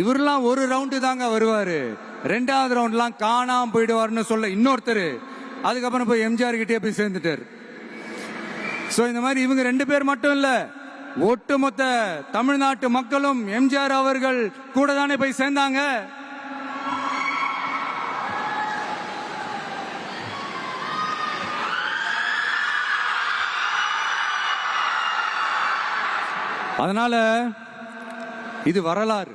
இவரெல்லாம் ஒரு ரவுண்டு தாங்க வருவாரு. ரெண்டாவது ரவுண்ட்லாம் காணாம போயிடுவார்னு சொல்ல இன்னொருத்தர். அதுக்கப்புறம் போய் எம்ஜிஆர் கிட்டே போய் சேர்ந்துட்டார். ஸோ இந்த மாதிரி இவங்க ரெண்டு பேர் மட்டும் இல்லை. ஒட்டுமொத்த தமிழ்நாட்டு மக்களும் எம்ஜிஆர் அவர்கள் கூட தானே போய் சேர்ந்தாங்க. அதனால இது வரலாறு.